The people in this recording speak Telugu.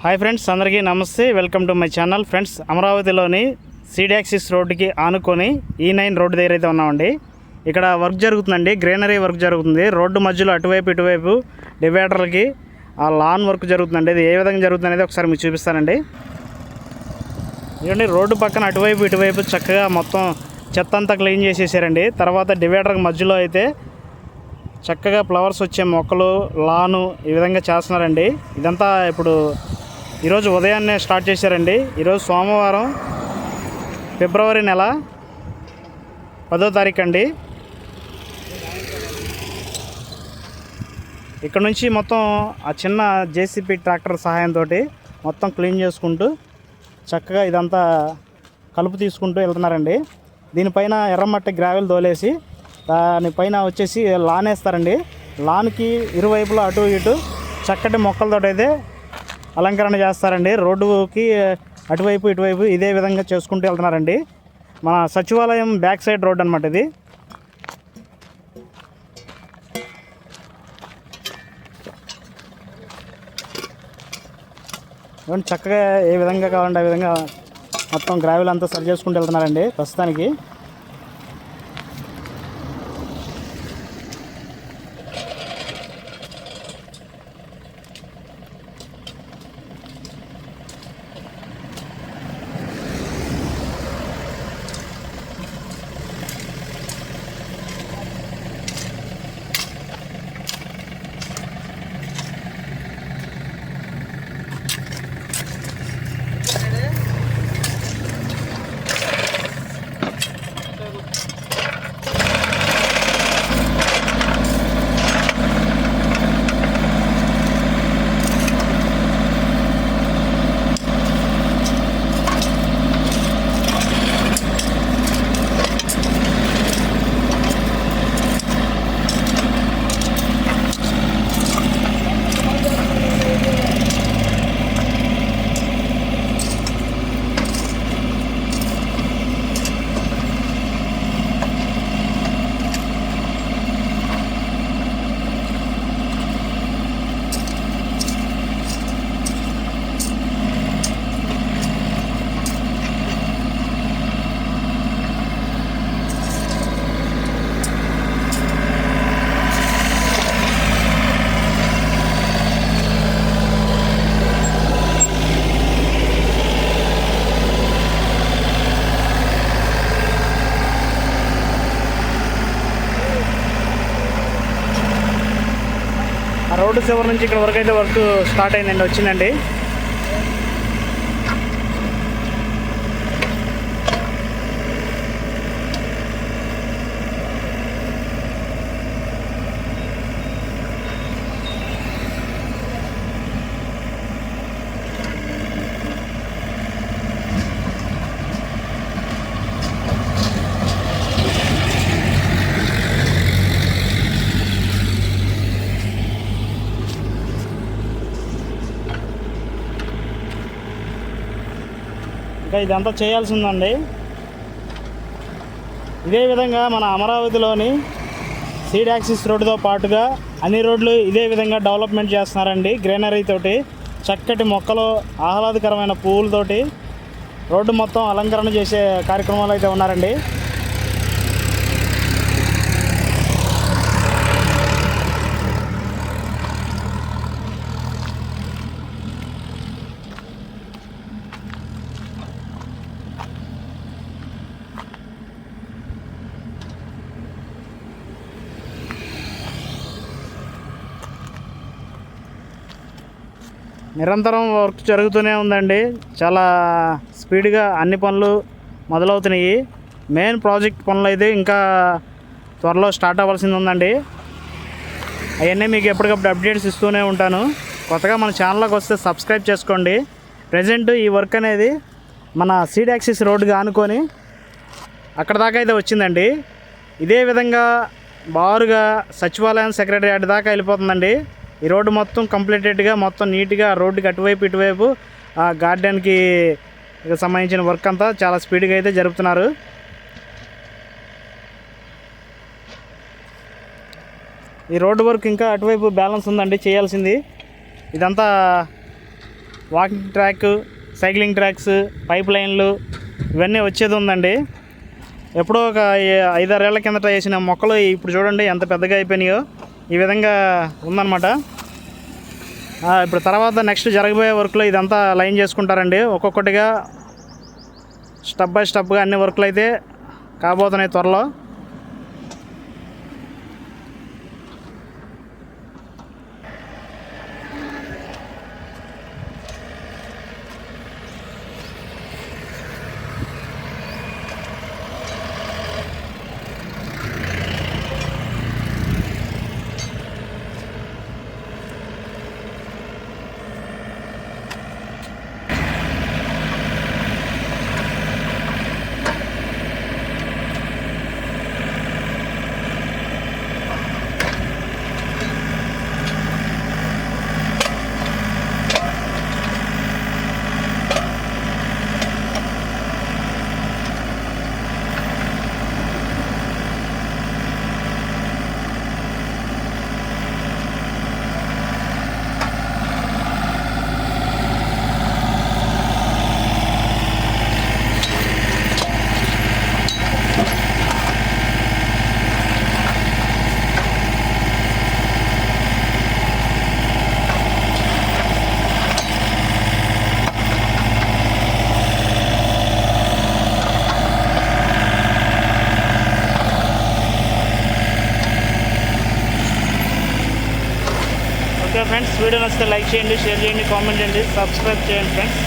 హాయ్ ఫ్రెండ్స్ అందరికీ నమస్తే. Welcome to my channel. Friends అమరావతిలోని సీడాక్సిస్ రోడ్డుకి ఆనుకొని e ఈ నైన్ రోడ్డు దగ్గర అయితే ఉన్నామండి. ఇక్కడ వర్క్ జరుగుతుందండి గ్రీనరీ వర్క్ జరుగుతుంది. రోడ్డు మధ్యలో అటువైపు ఇటువైపు డివైడర్లకి ఆ లాన్ వర్క్ జరుగుతుందండి. ఇది ఏ విధంగా జరుగుతుంది అనేది ఒకసారి మీకు చూపిస్తానండి. ఇదండి రోడ్డు పక్కన అటువైపు ఇటువైపు చక్కగా మొత్తం చెత్త అంతా క్లీన్ చేసేసారండి. తర్వాత డివైడర్ మధ్యలో అయితే చక్కగా ఫ్లవర్స్ వచ్చే మొక్కలు లాను ఈ విధంగా చేస్తున్నారండి. ఇదంతా ఇప్పుడు ఈరోజు ఉదయాన్నే స్టార్ట్ చేశారండి. ఈరోజు సోమవారం ఫిబ్రవరి నెల పదో తారీఖు అండి ఇక్కడ నుంచి మొత్తం ఆ చిన్న జేసీపీ ట్రాక్టర్ సహాయంతో మొత్తం క్లీన్ చేసుకుంటూ చక్కగా ఇదంతా కలుపు తీసుకుంటూ వెళ్తున్నారండి. దీనిపైన ఎర్రమట్టి గ్రావెల్ తోలేసి దానిపైన వచ్చేసి లాన్ వేస్తారండి. లాన్కి ఇరువైపులా అటు ఇటు చక్కటి మొక్కలతో అయితే అలంకరణ చేస్తారండి. రోడ్డుకి అటువైపు ఇటువైపు ఇదే విధంగా చేసుకుంటూ వెళ్తున్నారండి. మన సచివాలయం బ్యాక్ సైడ్ రోడ్ అనమాట ఇది. చక్కగా ఏ విధంగా కావాలంటే ఆ విధంగా మొత్తం గ్రావెల్ అంతా సరి చేసుకుంటూ వెళ్తున్నారండి ప్రస్తుతానికి. రోడ్డు చివరి నుంచి ఇక్కడ వరకు అయితే వర్క్ స్టార్ట్ అయిందండి వచ్చిందండి. ఇంకా ఇదంతా చేయాల్సి ఉందండి ఇదే విధంగా మన అమరావతిలోని సీడ్ యాక్సిస్ రోడ్డుతో పాటుగా అన్ని రోడ్లు ఇదే విధంగా డెవలప్మెంట్ చేస్తున్నారండి గ్రీనరీ తోటి. చక్కటి మొక్కలు ఆహ్లాదకరమైన పువ్వులతోటి రోడ్డు మొత్తం అలంకరణ చేసే కార్యక్రమాలు అయితే ఉన్నారండి. నిరంతరం వర్క్ జరుగుతూనే ఉందండి. చాలా స్పీడ్గా అన్ని పనులు మొదలవుతున్నాయి. మెయిన్ ప్రాజెక్ట్ పనులు అయితే ఇంకా త్వరలో స్టార్ట్ అవ్వాల్సింది ఉందండి. అవన్నీ మీకు ఎప్పటికప్పుడు అప్డేట్స్ ఇస్తూనే ఉంటాను. కొత్తగా మన ఛానల్లోకి వస్తే సబ్స్క్రైబ్ చేసుకోండి. ప్రజెంట్ ఈ వర్క్ అనేది మన సీడ్ యాక్సిస్ రోడ్డుగా ఆనుకొని అక్కడ దాకా అయితే వచ్చిందండి. ఇదే విధంగా బారుగా సచివాలయం సెక్రటరియట్ దాకా వెళ్ళిపోతుందండి. ఈ రోడ్డు మొత్తం కంప్లీటెడ్గా మొత్తం నీట్గా రోడ్డుకి అటువైపు ఇటువైపు ఆ గార్డెన్కి సంబంధించిన వర్క్ అంతా చాలా స్పీడ్గా అయితే జరుపుతున్నారు. ఈ రోడ్డు వర్క్ ఇంకా అటువైపు బ్యాలెన్స్ ఉందండి చేయాల్సింది. ఇదంతా walking track cycling tracks pipe లైన్లు ఇవన్నీ వచ్చేది ఉందండి. ఎప్పుడో ఒక ఐదారేళ్ళ కిందట వేసిన మొక్కలు ఇప్పుడు చూడండి ఎంత పెద్దగా అయిపోయినాయో. ఈ విధంగా ఉందన్నమాట. ఇప్పుడు తర్వాత నెక్స్ట్ జరగబోయే వర్క్లో ఇదంతా లైన్ చేసుకుంటారండి. ఒక్కొక్కటిగా స్టెప్ బై స్టెప్గా అన్ని వర్క్లు అయితే కాబోతున్నాయి త్వరలో. ఓకే ఫ్రెండ్స్ వీడియో నచ్చితే లైక్ చేయండి షేర్ చేయండి కామెంట్ చేయండి సబ్స్క్రైబ్ చేయండి ఫ్రెండ్స్.